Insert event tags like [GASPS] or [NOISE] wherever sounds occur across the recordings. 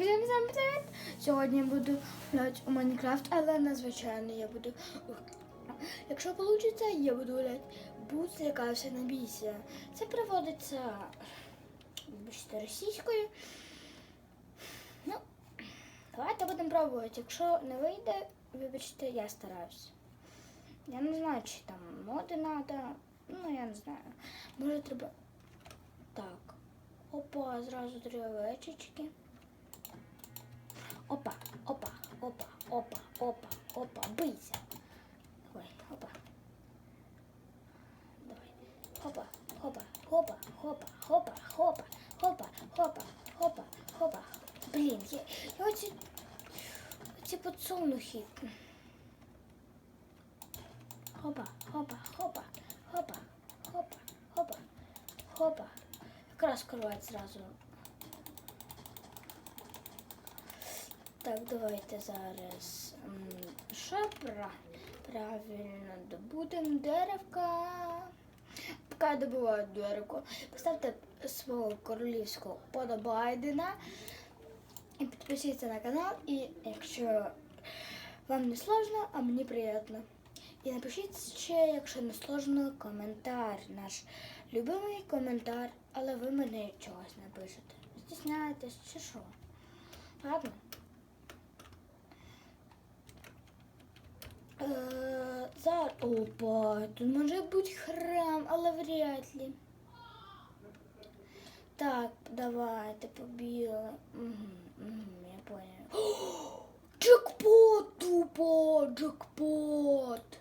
Всім привіт! Сьогодні буду грати у Майнкрафт, але надзвичайно я буду. Якщо вийде, я буду грати. Будь злякався, не бійся. Це проводиться вибачте, російською. Ну, давайте будемо пробувати. Якщо не вийде, вибачте, я стараюсь. Я не знаю, чи там моди треба. Ну, я не знаю. Може треба. Так. Опа, зразу три овечечки. Опа, опа, опа, опа, опа, опа, бийся. Давай, опа. Давай. Хопа, хопа, хопа, хопа, хопа, хопа, хопа, хопа, хопа, хопа. Блін, я, я оці, оці подсолнухи. Хопа, хопа, хопа, хопа, хопа, хопа, хопа. Якраз керувати зразу. Так, давайте зараз. Що правильно добудемо деревка. Поки добуваю деревко, поставте свого королівського подобайдена і підпишіться на канал. І якщо вам не сложно, а мені приємно. І напишіть ще, якщо не сложно, коментар. Наш любимий коментар, але ви мене чогось не пишете. Стісняєтесь чи що? Ладно. Е, Зараз. Опа, тут може бути храм, але вряд ли. Так, давайте побігли. Угу, угу, я понял. Джекпот, тупо, джекпот.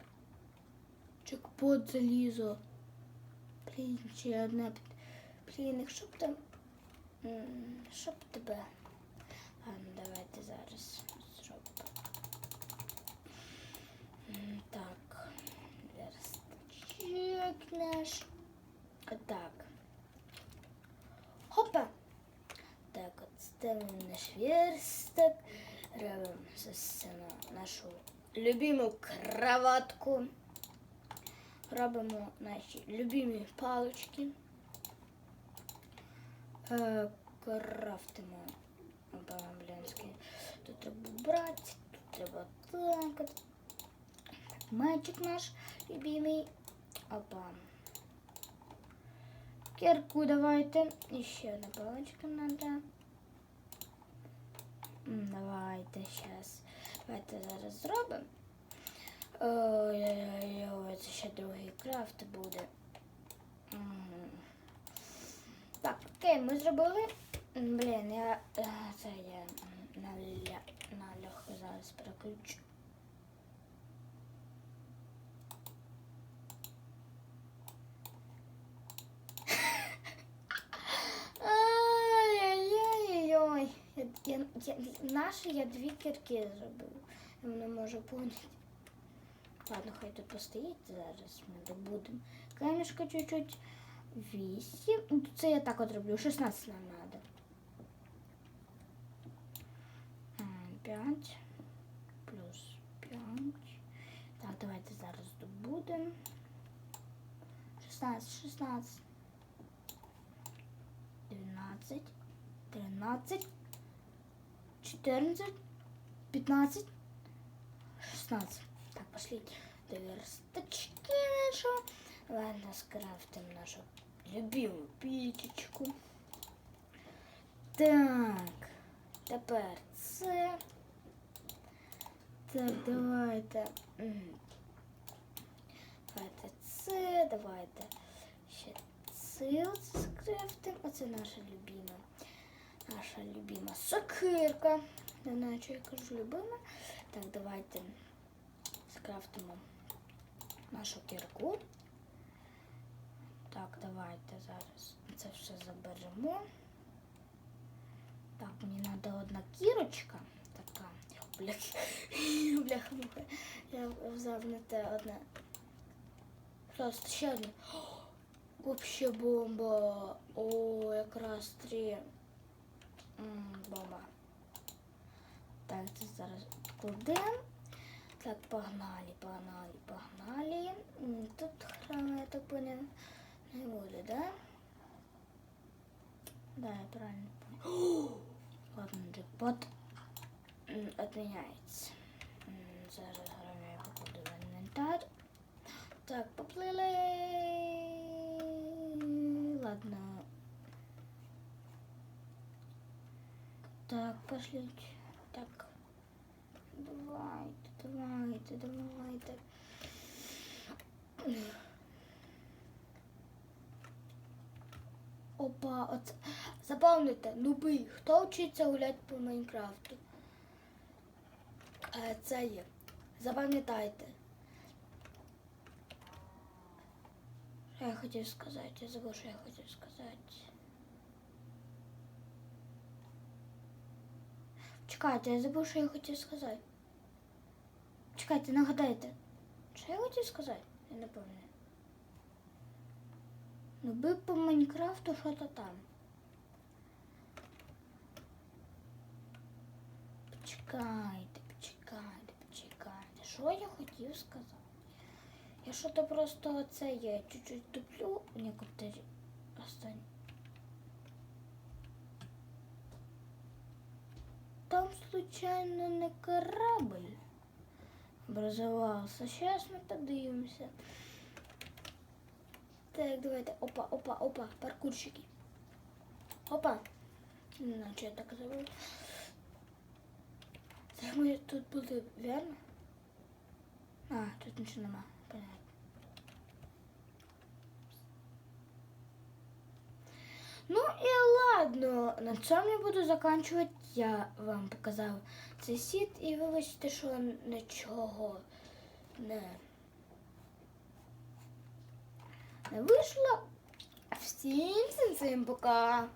Джекпот залізо. Блін, ще одне. під- Блін, якщо б там. м, Що б тебе. Ладно, давайте зараз чекнеш. Отак. Хопа. Так, от ставимо наш верстак. Робимо за сцену нашу любиму кроватку. Робимо наші любимі палочки. Е, крафтимо по-англійськи. Тут треба брати, тут треба так. от. Мальчик наш любимый. Опа. Кирку давайте. Еще одна палочка надо. М, Давайте сейчас. Давайте зараз зробимо. Ой-ой-ой, це ще другий крафт буде. Мгм. Так, окей, ми зробили. М, Блін, я це я на, на легко зараз переключу. Я, наші я дві кірки зробив. Я не можу поняти. Ладно, хай тут постоїть зараз. Ми добудемо. Камішка чуть-чуть. Вісім. Ну, Це я так от роблю. 16 нам треба. П'ять. Плюс п'ять. Так, давайте зараз добудемо. 16, 16. 12, 13, 14, 15, 16. Так, пошли до верстачки нашу. Ладно, скрафтим нашу любимую пічечку. Так, тепер це. Так, давайте. Давайте це, давайте ще це скрафтим. Оце наша любима. Наша любима сокирка. Не знаю, що я кажу любима. Так, давайте скрафтимо нашу кірку. Так, давайте зараз це все заберемо. Так, мені треба одна кірочка. Така. Блях, [LAUGHS] бляха. Я взяв не те одне. Просто ще одне. [GASPS] Вообще бомба. О, якраз три. М, Бомба. Так, це зараз кладемо. Так, погнали, погнали, погнали. М, Тут храм, я так понял, не буде, да? Да, я правильно понял. [GASPS] Ладно, джекпот м, отміняється. М, Зараз граю я покладу в інвентар. Так, поплили. Ладно. Так, пошліть. Так. Давайте, давайте, давайте. Опа, оце. Запам'ятайте, нуби, хто вчиться гуляти по Майнкрафту? Е, Це є. Запам'ятайте. Я хотів сказати? Я забув, що я хотів сказати. Чекайте, я забув, що я хотів сказати. Чекайте, нагадайте. Що я хотів сказати? Я не пам'ятаю. Ну, би по Майнкрафту що-то там. Почекайте, почекайте, почекайте. Що я хотів сказати? Я що-то просто оце я чуть-чуть туплю некоторі останні. Там случайно не корабль образовался. Сейчас мы подивимося. Так, давайте. Опа, опа, опа, паркурщики. Опа. Наче я так забув. Це ми тут були, верно? А, тут нічого нема. Понятно. Ну і ладно, на цьому я буду закінчувати. Я вам показав цей сіт і вибачте, що нічого не, не вийшло. Всім всім пока.